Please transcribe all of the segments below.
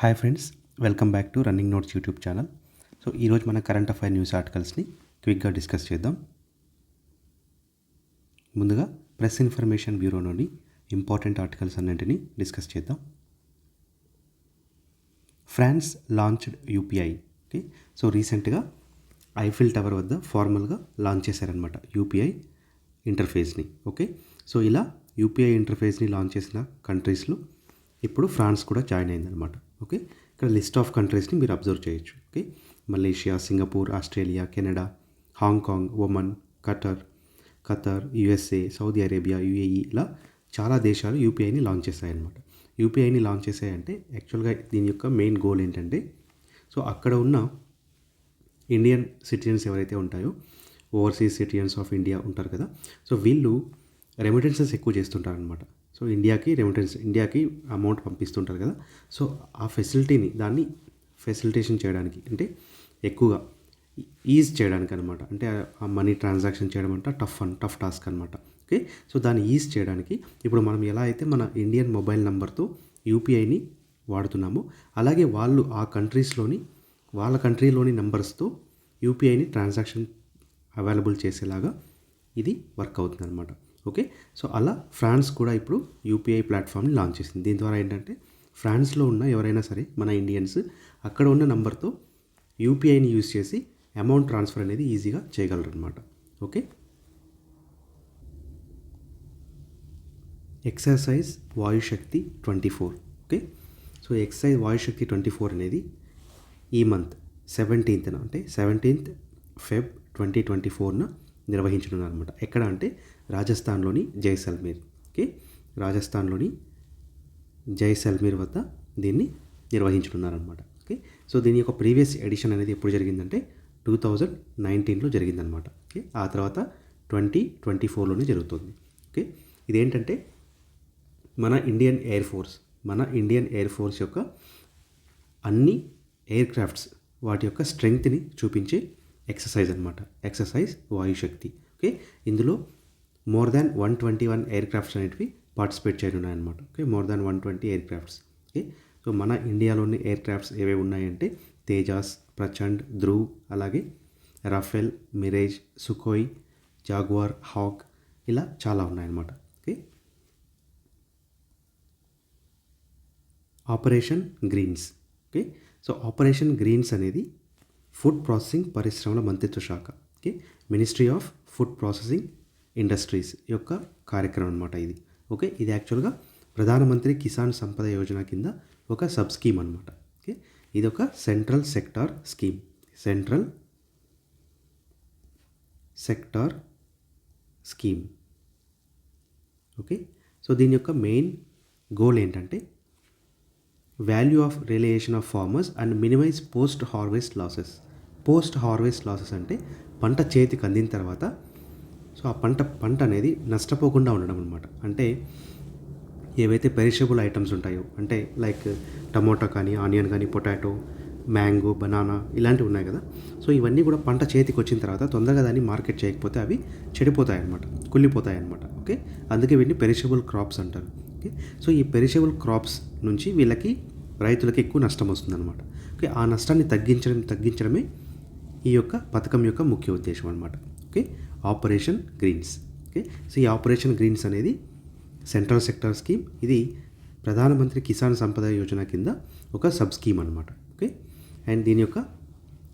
Hi friends welcome back to running notes YouTube channel so ఈరోజు మన current affair news ఆర్టికల్స్ని క్విక్గా discuss చేద్దాం. ముందుగా ప్రెస్ ఇన్ఫర్మేషన్ బ్యూరోలోని ఇంపార్టెంట్ ఆర్టికల్స్ అన్నింటినీ డిస్కస్ చేద్దాం. France launched UPI okay so రీసెంట్గా ఐఫిల్ టవర్ వద్ద ఫార్మల్గా లాంచ్ చేశారనమాట యూపీఐ ఇంటర్ఫేస్ని ఓకే సో ఇలా యూపీఐ ఇంటర్ఫేస్ని లాంచ్ చేసిన కంట్రీస్లో ఇప్పుడు ఫ్రాన్స్ కూడా జాయిన్ అయిందనమాట ఓకే? ఇక్కడ లిస్ట్ ఆఫ్ కంట్రీస్ని మీరు అబ్జర్వ్ చేయొచ్చు okay? Malaysia Singapore Australia Canada Hong Kong Oman Qatar Qatar USA Saudi Arabia UAE ఇలా చాలా దేశాలు యూపీఐని లాంచ్ చేశాయన్నమాట. యూపీఐని లాంచ్ చేశాయంటే యాక్చువల్గా దీని యొక్క మెయిన్ గోల్ ఏంటంటే సో అక్కడ ఉన్న ఇండియన్ సిటిజన్స్ ఎవరైతే ఉంటాయో ఓవర్సీస్ సిటిజన్స్ ఆఫ్ ఇండియా ఉంటారు కదా సో వీళ్ళు రెమిటెన్సెస్ ఎక్కువ చేస్తుంటారనమాట సో ఇండియాకి రెమిటెన్స్ ఇండియాకి అమౌంట్ పంపిస్తుంటారు కదా. సో ఆ ఫెసిలిటీని దాన్ని ఫెసిలిటేషన్ చేయడానికి అంటే ఎక్కువగా ఈజ్ చేయడానికి అనమాట అంటే ఆ మనీ ట్రాన్సాక్షన్ చేయడం అంటే టఫ్ అన్ టఫ్ టాస్క్ అనమాట ఓకే సో దాన్ని ఈజ్ చేయడానికి ఇప్పుడు మనం ఎలా అయితే మన ఇండియన్ మొబైల్ నెంబర్తో యూపీఐని వాడుతున్నామో అలాగే వాళ్ళు ఆ కంట్రీస్లోని వాళ్ళ కంట్రీలోని నెంబర్స్తో యూపీఐని ట్రాన్సాక్షన్ అవైలబుల్ చేసేలాగా ఇది వర్క్ అవుతుంది అనమాట ఓకే? సో అలా ఫ్రాన్స్ కూడా ఇప్పుడు యూపీఐ ప్లాట్ఫామ్ని లాంచ్ చేసింది. దీని ద్వారా ఏంటంటే ఫ్రాన్స్లో ఉన్న ఎవరైనా సరే మన ఇండియన్స్ అక్కడ ఉన్న నంబర్తో యూపీఐని యూజ్ చేసి అమౌంట్ ట్రాన్స్ఫర్ అనేది ఈజీగా చేయగలరు అనమాట okay? Exercise Vayushakti twenty four. Okay? So exercise Vayushakti twenty four అనేది ఈ మంత్ సెవెంటీన్త్న అంటే సెవెంటీన్త్ ఫెబ్ ట్వంటీ ట్వంటీ ఫోర్న నిర్వహించనున్నారు అనమాట ఎక్కడ అంటే రాజస్థాన్లోని జైసల్మీర్. ఓకే? రాజస్థాన్లోని జైసల్మీర్ వద్ద దీన్ని నిర్వహించుకున్నారనమాట ఓకే? సో దీని యొక్క ప్రీవియస్ ఎడిషన్ అనేది ఎప్పుడు జరిగిందంటే టూ థౌజండ్ నైన్టీన్లో జరిగిందనమాట ఓకే? ఆ తర్వాత ట్వంటీ ట్వంటీ ఫోర్లోనే జరుగుతుంది. ఓకే? ఇదేంటంటే మన ఇండియన్ ఎయిర్ ఫోర్స్ మన ఇండియన్ ఎయిర్ ఫోర్స్ యొక్క అన్ని ఎయిర్ క్రాఫ్ట్స్ వాటి యొక్క స్ట్రెంగ్త్ని చూపించే ఎక్సర్సైజ్ అనమాట ఎక్సర్సైజ్ వాయుశక్తి. ఓకే? ఇందులో more than one twenty one aircrafts అనేటివి participate చేయనున్నాయన్నమాట okay more than one twenty aircrafts okay so మన ఇండియాలోని ఎయిర్ క్రాఫ్ట్స్ ఏవేవి ఉన్నాయంటే తేజాస్ ప్రచండ్ ధ్రువ్ అలాగే Rafale Mirage Sukhoi Jaguar Hawk ఇలా చాలా ఉన్నాయన్నమాట. Okay operation greens. Okay so operation greens అనేది ఫుడ్ ప్రాసెసింగ్ పరిశ్రమల మంత్రిత్వ శాఖ. Okay ministry of food processing industries యొక్క కార్యక్రమం అనమాట ఇది. ఓకే? ఇది యాక్చువల్గా ప్రధానమంత్రి కిసాన్ సంపద యోజన కింద ఒక సబ్ స్కీమ్ అనమాట ఓకే? ఇది ఒక central sector scheme. Central sector scheme. Okay? So దీని యొక్క మెయిన్ గోల్ ఏంటంటే value of relation of farmers and minimize post harvest losses. Post harvest losses అంటే పంట చేతికి అందిన తర్వాత సో ఆ పంట పంట అనేది నష్టపోకుండా ఉండడం అనమాట అంటే ఏవైతే పెరిషబుల్ ఐటమ్స్ ఉంటాయో అంటే లైక్ టమోటా కానీ ఆనియన్ కానీ పొటాటో మ్యాంగో బనానా ఇలాంటివి ఉన్నాయి కదా. సో ఇవన్నీ కూడా పంట చేతికి వచ్చిన తర్వాత తొందరగా దాన్ని మార్కెట్ చేయకపోతే అవి చెడిపోతాయి అనమాట కుళ్ళిపోతాయి అనమాట ఓకే? అందుకే వీటిని పెరిషబుల్ క్రాప్స్ అంటారు. ఓకే? సో ఈ పెరిషబుల్ క్రాప్స్ నుంచి వీళ్ళకి రైతులకి ఎక్కువ నష్టం వస్తుందన్నమాట ఓకే? ఆ నష్టాన్ని తగ్గించడం తగ్గించడమే ఈ యొక్క పథకం యొక్క ముఖ్య ఉద్దేశం అనమాట okay operation greens okay so ఈ ఆపరేషన్ గ్రీన్స్ అనేది సెంట్రల్ సెక్టర్ స్కీమ్ ఇది ప్రధానమంత్రి కిసాన్ సంపద యోజన కింద ఒక సబ్ స్కీమ్ అనమాట ఓకే అండ్ దీని యొక్క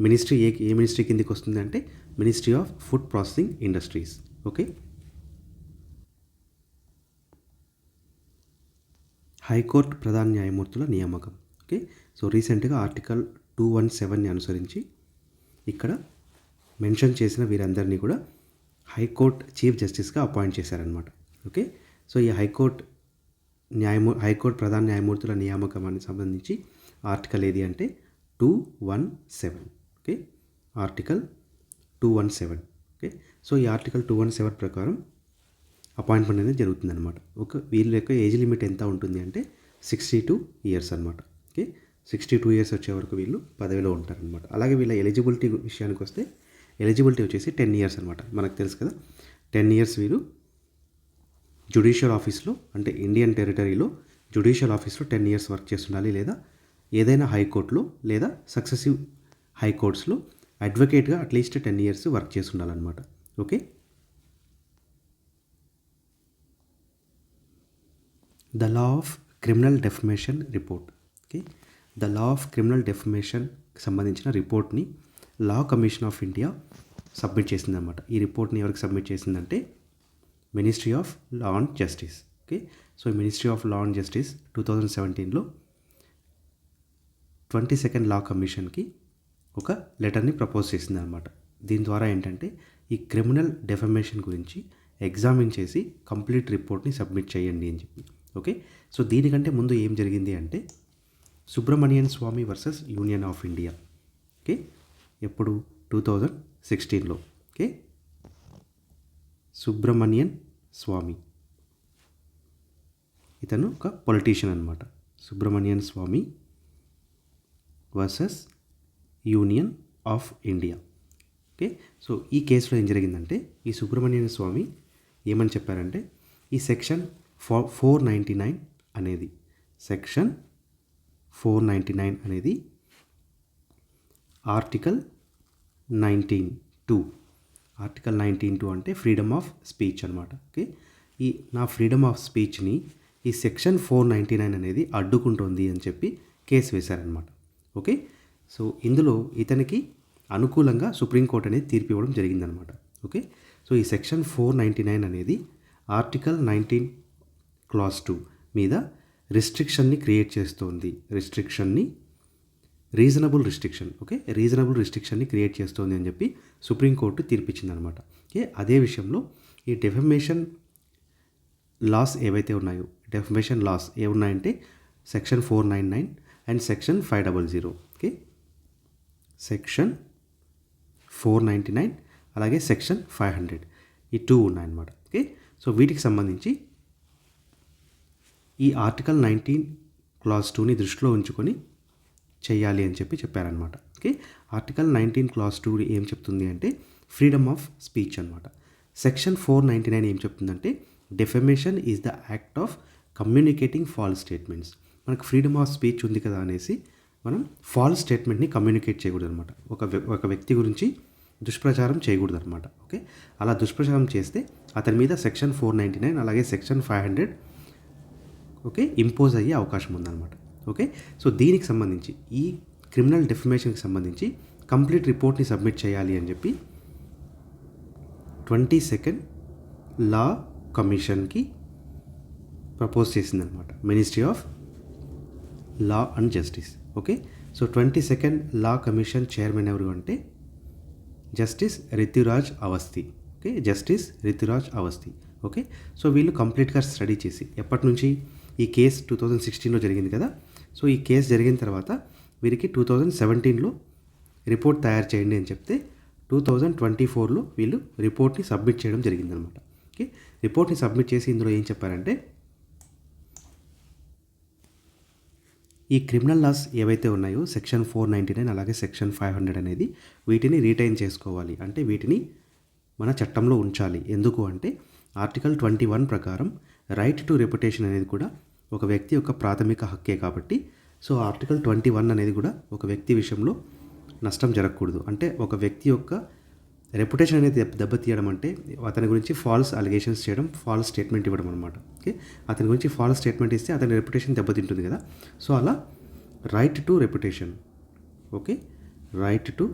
మినిస్ట్రీ ఏ ఏ మినిస్ట్రీ కిందకి వస్తుంది అంటే ministry of food processing industries okay high court ప్రధాన న్యాయమూర్తుల నియామకం. ఓకే సో రీసెంట్గా ఆర్టికల్ టూ వన్ సెవెన్ని అనుసరించి ఇక్కడ మెన్షన్ చేసిన వీరందరినీ కూడా హైకోర్టు చీఫ్ జస్టిస్గా అపాయింట్ చేశారనమాట ఓకే? సో ఈ హైకోర్టు న్యాయమూ హైకోర్టు ప్రధాన న్యాయమూర్తుల నియామకానికి సంబంధించి ఆర్టికల్ ఏది అంటే two one seven okay? Article two one seven okay? So ఈ ఆర్టికల్ టూ వన్ సెవెన్ ప్రకారం అపాయింట్మెంట్ అనేది జరుగుతుందన్నమాట. ఒక వీళ్ళ యొక్క ఏజ్ లిమిట్ ఎంత ఉంటుంది అంటే సిక్స్టీ టూ ఇయర్స్ అనమాట ఓకే? సిక్స్టీ టూ ఇయర్స్ వచ్చే వరకు వీళ్ళు పదవిలో ఉంటారనమాట అలాగే వీళ్ళ ఎలిజిబిలిటీ విషయానికి వస్తే ఎలిజిబిలిటీ వచ్చేసి టెన్ ఇయర్స్ అనమాట మనకు తెలుసు కదా. టెన్ ఇయర్స్ వీరు జుడిషియల్ ఆఫీస్లో అంటే ఇండియన్ టెరిటరీలో జుడిషియల్ ఆఫీస్లో టెన్ ఇయర్స్ వర్క్ చేస్తుండాలి లేదా ఏదైనా హైకోర్టులో లేదా సక్సెసివ్ హైకోర్ట్స్లో అడ్వకేట్గా at least ten years work చేసి ఉండాలన్నమాట okay? The law of criminal defamation report. Okay? The law of criminal డెఫమేషన్కి సంబంధించిన రిపోర్ట్ని law commission of India submit చేసిందనమాట ఈ రిపోర్ట్ని ఎవరికి సబ్మిట్ చేసిందంటే ministry of law and justice. Okay? So ministry of law and justice two thousand సెవెంటీన్లో twenty second law కమిషన్కి ఒక లెటర్ని ప్రపోజ్ చేసింది అనమాట దీని ద్వారా ఏంటంటే ఈ క్రిమినల్ డెఫమేషన్ గురించి ఎగ్జామిన్ చేసి కంప్లీట్ రిపోర్ట్ని సబ్మిట్ చేయండి అని చెప్పి. ఓకే? సో దీనికంటే ముందు ఏం జరిగింది అంటే Subramanian Swamy versus union of India. Okay? ఎప్పుడు? టూ థౌజండ్ సిక్స్టీన్లో ఓకే? సుబ్రహ్మణ్యన్ స్వామి. ఇతను ఒక పొలిటీషియన్ అనమాట Subramanian Swamy versus union of India. Okay? So ఈ కేసులో ఏం జరిగిందంటే ఈ సుబ్రహ్మణ్య స్వామి ఏమని చెప్పారంటే ఈ సెక్షన్ ఫో ఫోర్ నైంటీ నైన్ అనేది సెక్షన్ ఫోర్ నైంటీ నైన్ అనేది article nineteen two. Article nineteen two అంటే ఫ్రీడమ్ ఆఫ్ స్పీచ్ అనమాట ఓకే? ఈ నా ఫ్రీడమ్ ఆఫ్ స్పీచ్ని ఈ సెక్షన్ ఫోర్ నైంటీ నైన్ అనేది అడ్డుకుంటుంది అని చెప్పి కేసు వేశారనమాట ఓకే? సో ఇందులో ఇతనికి అనుకూలంగా సుప్రీంకోర్టు అనేది తీర్పు ఇవ్వడం జరిగిందనమాట ఓకే? సో ఈ సెక్షన్ ఫోర్ నైంటీ నైన్ అనేది ఆర్టికల్ నైన్టీన్ క్లాస్ టూ మీద రిస్ట్రిక్షన్ని క్రియేట్ చేస్తోంది. రిస్ట్రిక్షన్ని రీజనబుల్ రిస్ట్రిక్షన్ ఓకే? రీజనబుల్ రిస్ట్రిక్షన్ని క్రియేట్ చేస్తోంది అని చెప్పి సుప్రీంకోర్టు తీర్పిచ్చిందనమాట. ఓకే? అదే విషయంలో ఈ డెఫమేషన్ లాస్ ఏవైతే ఉన్నాయో defamation laws ఏమున్నాయంటే section four nine nine and section five double zero okay? Section four ninety nine అలాగే సెక్షన్ ఫైవ్ హండ్రెడ్ ఈ టూ ఉన్నాయన్నమాట ఓకే? సో వీటికి సంబంధించి ఈ ఆర్టికల్ నైన్టీన్ క్లాస్ టూని దృష్టిలో ఉంచుకొని చేయాలి అని చెప్పి చెప్పారనమాట okay? Article nineteen clause two ఏం చెప్తుంది అంటే ఫ్రీడమ్ ఆఫ్ స్పీచ్ అనమాట సెక్షన్ ఫోర్ నైంటీ నైన్ ఏం చెప్తుందంటే defamation is the act of communicating false statements. మనకు ఫ్రీడమ్ ఆఫ్ స్పీచ్ ఉంది కదా అనేసి మనం ఫాల్స్ స్టేట్మెంట్ని కమ్యూనికేట్ చేయకూడదు అనమాట ఒక ఒక వ్యక్తి గురించి దుష్ప్రచారం చేయకూడదు అనమాట ఓకే? అలా దుష్ప్రచారం చేస్తే అతని మీద సెక్షన్ ఫోర్ నైంటీ నైన్ అలాగే section five hundred okay impose అయ్యే అవకాశం ఉందన్నమాట. ఓకే? సో దీనికి సంబంధించి ఈ క్రిమినల్ డెఫమేషన్కి సంబంధించి కంప్లీట్ రిపోర్ట్ని సబ్మిట్ చేయాలి అని చెప్పి ట్వంటీ సెకండ్ లా కమిషన్కి ప్రపోజ్ చేసిందనమాట. Ministry of law and justice. Okay? So twenty second law commission chairman ఎవరు అంటే justice Rituraj Awasthi. Okay? Justice Rituraj Awasthi. Okay? So వీళ్ళు కంప్లీట్గా స్టడీ చేసి ఎప్పటి నుంచి ఈ కేసు టూ థౌజండ్ సిక్స్టీన్లో జరిగింది కదా? సో ఈ కేసు జరిగిన తర్వాత వీరికి టూ థౌజండ్ సెవెంటీన్లో రిపోర్ట్ తయారు చేయండి అని చెప్తే టూ థౌజండ్ ట్వంటీ ఫోర్లో వీళ్ళు రిపోర్ట్ని సబ్మిట్ చేయడం జరిగిందనమాట. ఓకే? రిపోర్ట్ని సబ్మిట్ చేసి ఇందులో ఏం చెప్పారంటే ఈ క్రిమినల్ లాస్ ఏవైతే ఉన్నాయో సెక్షన్ ఫోర్ నైంటీ నైన్ అలాగే సెక్షన్ ఫైవ్ హండ్రెడ్ అనేది వీటిని రీటైన్ చేసుకోవాలి. అంటే వీటిని మన చట్టంలో ఉంచాలి. ఎందుకు అంటే ఆర్టికల్ ట్వంటీ వన్ ప్రకారం రైట్ టు రెప్యుటేషన్ అనేది కూడా ఒక వ్యక్తి యొక్క ప్రాథమిక హక్కే కాబట్టి సో ఆర్టికల్ ట్వంటీ వన్ అనేది కూడా ఒక వ్యక్తి విషయంలో నష్టం జరగకూడదు. అంటే ఒక వ్యక్తి యొక్క రెప్యుటేషన్ అనేది దెబ్బ దెబ్బతీయడం అంటే అతని గురించి ఫాల్స్ అలిగేషన్స్ చేయడం ఫాల్స్ స్టేట్మెంట్ ఇవ్వడం అనమాట ఓకే? అతని గురించి ఫాల్స్ స్టేట్మెంట్ ఇస్తే అతని రెప్యుటేషన్ దెబ్బతింటుంది కదా. సో అలా right to reputation. Okay? Right to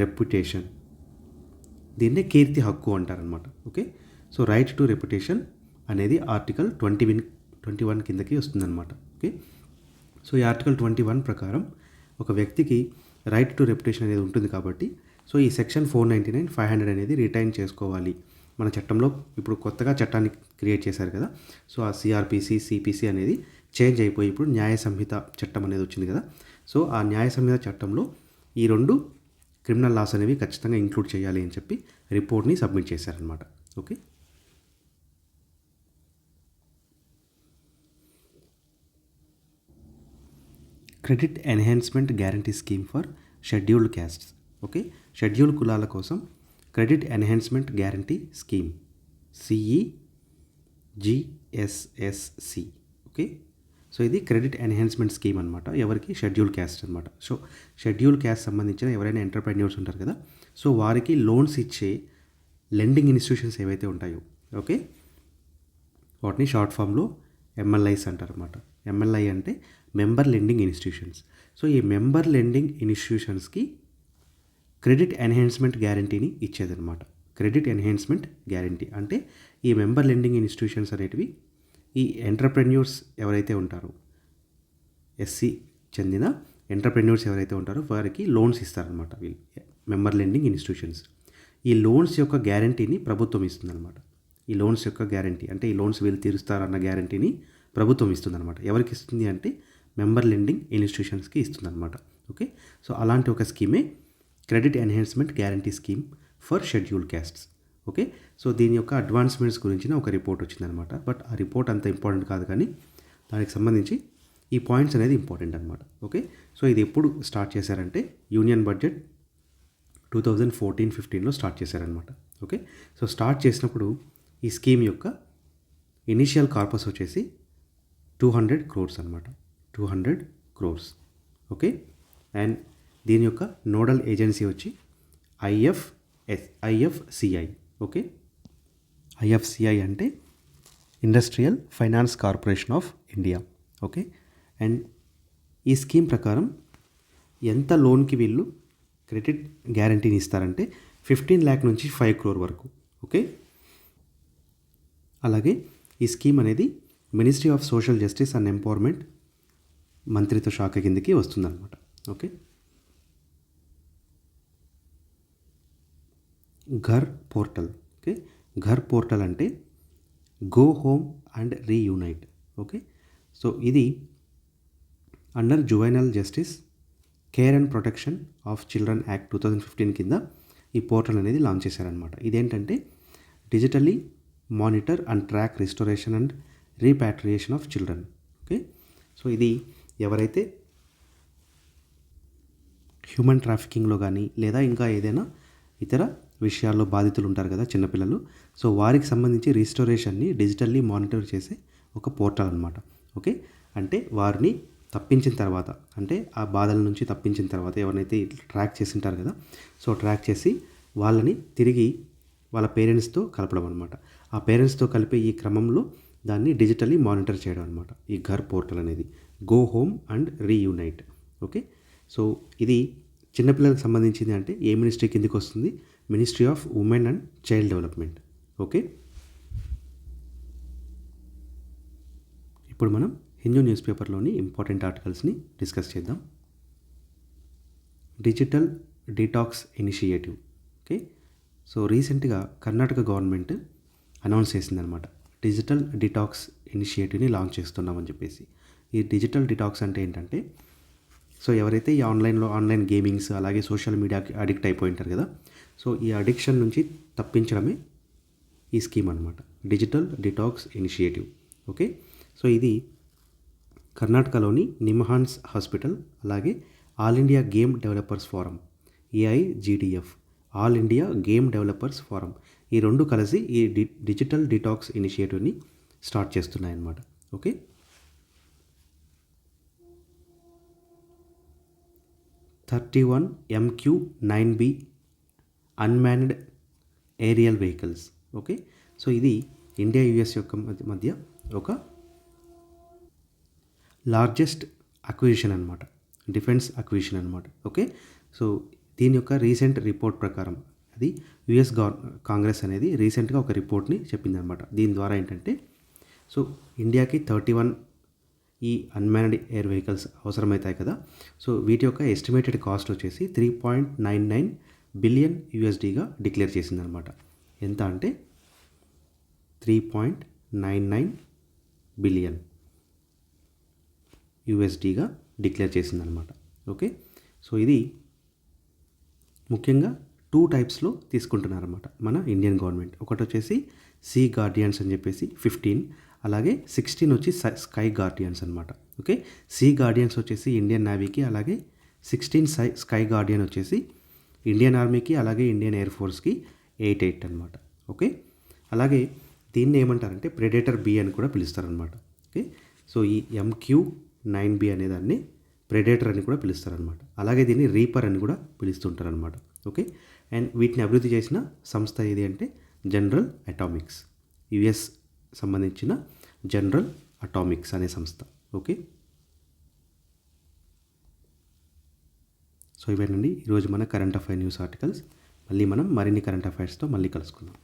reputation. దీన్నే కీర్తి హక్కు అంటారనమాట okay? So right to reputation అనేది article twenty one twenty one కిందకి వస్తుందన్నమాట. ఓకే? సో ఈ ఆర్టికల్ ట్వంటీ వన్ ప్రకారం ఒక వ్యక్తికి రైట్ టు రెప్యుటేషన్ అనేది ఉంటుంది కాబట్టి సో ఈ section four ninety nine five hundred అనేది రిటైన్ చేసుకోవాలి. మన చట్టంలో ఇప్పుడు కొత్తగా చట్టాన్ని క్రియేట్ చేశారు కదా సో ఆ సిఆర్పిసి సిపిసి అనేది చేంజ్ అయిపోయి ఇప్పుడు న్యాయ సంహిత చట్టం అనేది వచ్చింది కదా. సో ఆ న్యాయ సంహిత చట్టంలో ఈ రెండు క్రిమినల్ లాస్ అనేవి ఖచ్చితంగా ఇంక్లూడ్ చేయాలి అని చెప్పి రిపోర్ట్ని సబ్మిట్ చేశారనమాట okay? Credit enhancement guarantee scheme for scheduled castes. Okay? Scheduled కులాల కోసం credit enhancement guarantee scheme. CE GSSC okay? So ఇది క్రెడిట్ ఎన్హాన్స్మెంట్ స్కీమ్ అనమాట ఎవరికి? షెడ్యూల్ క్యాస్ట్ అనమాట సో షెడ్యూల్ క్యాస్ట్ సంబంధించిన ఎవరైనా ఎంటర్ప్రెన్యూర్స్ ఉంటారు కదా? సో వారికి లోన్స్ ఇచ్చే లెండింగ్ ఇన్స్టిట్యూషన్స్ ఏవైతే ఉంటాయో ఓకే? వాటిని షార్ట్ ఫామ్లో ఎంఎల్ఐస్ అంటారు అనమాట ఎంఎల్ఐ అంటే మెంబర్ లెండింగ్ ఇన్స్టిట్యూషన్స్. సో ఈ మెంబర్ లెండింగ్ ఇన్స్టిట్యూషన్స్కి క్రెడిట్ ఎన్హాన్స్మెంట్ గ్యారంటీని ఇచ్చేదన్నమాట. Credit enhancement guarantee. అంటే ఈ మెంబర్ లెండింగ్ ఇన్స్టిట్యూషన్స్ అనేటివి ఈ ఎంటర్ప్రెన్యూర్స్ ఎవరైతే ఉంటారో ఎస్సీ చెందిన ఎంటర్ప్రెన్యూర్స్ ఎవరైతే ఉంటారో వారికి లోన్స్ ఇస్తారనమాట వీళ్ళు. Member lending institutions. ఈ లోన్స్ యొక్క గ్యారంటీని ప్రభుత్వం ఇస్తుందన్నమాట. ఈ లోన్స్ యొక్క గ్యారంటీ. అంటే ఈ లోన్స్ వీళ్ళు తీరుస్తారన్న గ్యారంటీని ప్రభుత్వం ఇస్తుందన్నమాట. ఎవరికి ఇస్తుంది అంటే మెంబర్ లెండింగ్ ఇన్స్టిట్యూషన్స్కి ఇస్తుందన్నమాట. ఓకే? సో అలాంటి ఒక స్కీమే credit enhancement guarantee scheme for schedule castes. Okay? So దీని యొక్క అడ్వాన్స్మెంట్స్ గురించిన ఒక రిపోర్ట్ వచ్చిందనమాట బట్ ఆ రిపోర్ట్ అంత ఇంపార్టెంట్ కాదు కానీ దానికి సంబంధించి ఈ పాయింట్స్ అనేది ఇంపార్టెంట్ అనమాట ఓకే? సో ఇది ఎప్పుడు స్టార్ట్ చేశారంటే union budget two thousand fourteen ఫిఫ్టీన్లో స్టార్ట్ చేశారనమాట ఓకే? సో స్టార్ట్ చేసినప్పుడు ఈ స్కీమ్ యొక్క ఇనిషియల్ కార్పస్ వచ్చేసి టూ హండ్రెడ్ క్రోర్స్ అనమాట two hundred crores. Okay? And దీని యొక్క నోడల్ ఏజెన్సీ వచ్చి ఐఎఫ్ఎస్ ఐఎఫ్సిఐ. ఓకే? ఐఎఫ్సిఐ అంటే industrial finance corporation of India. Okay? And ఈ స్కీమ్ ప్రకారం ఎంత లోన్కి వీళ్ళు క్రెడిట్ గ్యారంటీని ఇస్తారంటే ఫిఫ్టీన్ ల్యాక్ నుంచి ఫైవ్ క్రోర్ వరకు. ఓకే? అలాగే ఈ స్కీమ్ అనేది ministry of social justice and empowerment మంత్రిత్వ శాఖ కిందకి వస్తుందన్నమాట. Okay? Ghar portal. Okay? Ghar portal అంటే go home and reunite. Okay? So ఇది under juvenile justice care and protection of children act two thousand fifteen కింద ఈ portal అనేది launch చేశారనమాట ఇదేంటంటే digitally monitor and track restoration and repatriation of children. Okay? So ఇది ఎవరైతే human ట్రాఫికింగ్లో కానీ లేదా ఇంకా ఏదైనా ఇతర విషయాల్లో బాధితులు ఉంటారు కదా చిన్నపిల్లలు సో వారికి సంబంధించి రిజిస్టరేషన్ని డిజిటల్లీ మానిటర్ చేసే ఒక పోర్టల్ అనమాట ఓకే? అంటే వారిని తప్పించిన తర్వాత అంటే ఆ బాధల నుంచి తప్పించిన తర్వాత ఎవరినైతే ట్రాక్ చేసి ఉంటారు కదా సో ట్రాక్ చేసి వాళ్ళని తిరిగి వాళ్ళ పేరెంట్స్తో కలపడం అనమాట ఆ పేరెంట్స్తో కలిపే ఈ క్రమంలో దాన్ని డిజిటల్లీ మానిటర్ చేయడం అనమాట ఈ ఘర్ పోర్టల్ అనేది. Go home and reunite okay so ఇది చిన్నపిల్లలకు సంబంధించింది అంటే ఏ మినిస్ట్రీ కిందకి వస్తుంది? Ministry of women and child development okay ఇప్పుడు మనం హిందూ న్యూస్ పేపర్లోని ఇంపార్టెంట్ ఆర్టికల్స్ని డిస్కస్ చేద్దాం. Digital detox initiative okay so రీసెంట్గా కర్ణాటక గవర్నమెంట్ అనౌన్స్ చేసిందనమాట డిజిటల్ డిటాక్స్ ఇనిషియేటివ్ని లాంచ్ చేస్తున్నామని చెప్పేసి. ఈ డిజిటల్ డిటాక్స్ అంటే ఏంటంటే సో ఎవరైతే ఈ ఆన్లైన్లో ఆన్లైన్ గేమింగ్స్ అలాగే సోషల్ మీడియాకి అడిక్ట్ అయిపోయి ఉంటారు కదా సో ఈ అడిక్షన్ నుంచి తప్పించడమే ఈ స్కీమ్ అనమాట digital detox initiative. Okay? So ఇది కర్ణాటకలోని నిమ్హాన్స్ హాస్పిటల్ అలాగే all India game developers forum AIGDF all India game developers forum ఈ రెండు కలిసి ఈ డి డిజిటల్ డిటాక్స్ ఇనిషియేటివ్ని start చేస్తున్నాయన్నమాట. Okay? Thirty one MQ nine B unmanned aerial vehicles okay so ఇది India US యొక్క మధ్య- మధ్య ఒక లార్జెస్ట్ అక్విజిషన్ అనమాట డిఫెన్స్ అక్విజిషన్ అనమాట ఓకే సో దీని యొక్క రీసెంట్ రిపోర్ట్ ప్రకారం అది యుఎస్ గవర్ కాంగ్రెస్ అనేది రీసెంట్గా ఒక రిపోర్ట్ని చెప్పిందనమాట దీని ద్వారా ఏంటంటే సో ఇండియాకి థర్టీ వన్ ఈ అన్మ్యాన్డ్ ఎయిర్ వెహికల్స్ అవసరమవుతాయి కదా. సో వీటి యొక్క ఎస్టిమేటెడ్ కాస్ట్ వచ్చేసి three point nine nine billion యూఎస్డీగా declare చేసిందనమాట ఎంత అంటే three point nine nine billion యూఎస్డీగా declare చేసిందనమాట ఓకే సో ఇది ముఖ్యంగా టూ టైప్స్లో తీసుకుంటున్నారన్నమాట మన ఇండియన్ గవర్నమెంట్ ఒకటి వచ్చేసి సీ గార్డియన్స్ అని చెప్పేసి ఫిఫ్టీన్ అలాగే సిక్స్టీన్ వచ్చి స్కై గార్డియన్స్ అనమాట ఓకే సీ గార్డియన్స్ వచ్చేసి ఇండియన్ నేవీకి అలాగే సిక్స్టీన్ సై స్కై గార్డియన్ వచ్చేసి ఇండియన్ ఆర్మీకి అలాగే ఇండియన్ ఎయిర్ ఫోర్స్కి ఎయిట్ ఎయిట్ అనమాట ఓకే అలాగే దీన్ని ఏమంటారంటే ప్రెడేటర్ బి అని కూడా పిలుస్తారనమాట ఓకే సో ఈ ఎంక్యూ నైన్ బి అనే దాన్ని ప్రెడేటర్ అని కూడా పిలుస్తారనమాట అలాగే దీన్ని రీపర్ అని కూడా పిలుస్తుంటారనమాట ఓకే అండ్ వీటిని అభివృద్ధి చేసిన సంస్థ ఏది అంటే జనరల్ అటామిక్స్ యుఎస్ సంబంధించిన జనరల్ అటామిక్స్ అనే సంస్థ. ఓకే? సో ఇవేనండి. ఈరోజు మన కరెంట్ అఫైర్ న్యూస్ ఆర్టికల్స్. మళ్ళీ మనం మరిన్ని కరెంట్ అఫైర్స్తో మళ్ళీ కలుసుకుందాం.